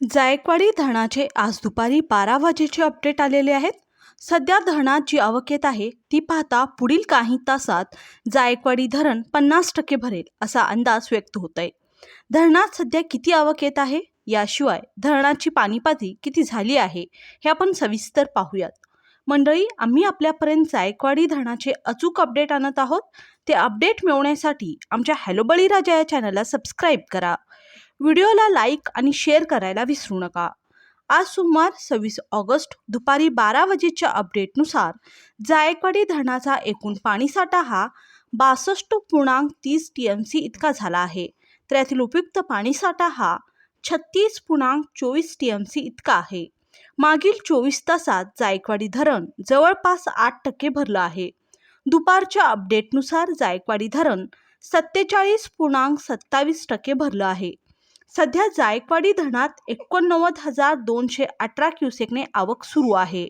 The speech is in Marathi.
जायकवाडी धरणाचे आज दुपारी बारा वाजेचे अपडेट आलेले आहेत. सध्या धरणात जी आवक येत आहे ती पाहता पुढील काही तासात जायकवाडी धरण पन्नास टक्के भरेल असा अंदाज व्यक्त होत आहे धरणात सध्या किती आवक येत आहे? याशिवाय धरणाची पाणीपाती किती झाली आहे हे आपण सविस्तर पाहूयात. मंडळी आम्ही आपल्यापर्यंत जायकवाडी धरणाचे अचूक अपडेट आणत आहोत. ते अपडेट मिळवण्यासाठी आमच्या हॅलो बळीराजा या चॅनलला सबस्क्राईब करा. व्हिडिओला लाईक आणि शेअर करायला विसरू नका. आज सोमवार सव्वीस ऑगस्ट दुपारी बारा वाजेच्या अपडेटनुसार जायकवाडी धरणाचा एकूण पाणीसाठा हा बासष्ट पूर्णांक तीस टी एम सी इतका झाला आहे. तर यातील उपयुक्त पाणीसाठा हा छत्तीस पूर्णांक चोवीस टी एम सी इतका आहे. मागील चोवीस तासात जायकवाडी धरण जवळपास आठ टक्के भरलं आहे. दुपारच्या अपडेटनुसार जायकवाडी धरण सत्तेचाळीस पूर्णांक सत्तावीस टक्के भरलं आहे. सध्या जायकवाडी धरणात एकोणनव्वद हजार दोनशे अठरा क्युसेकने आवक सुरू आहे.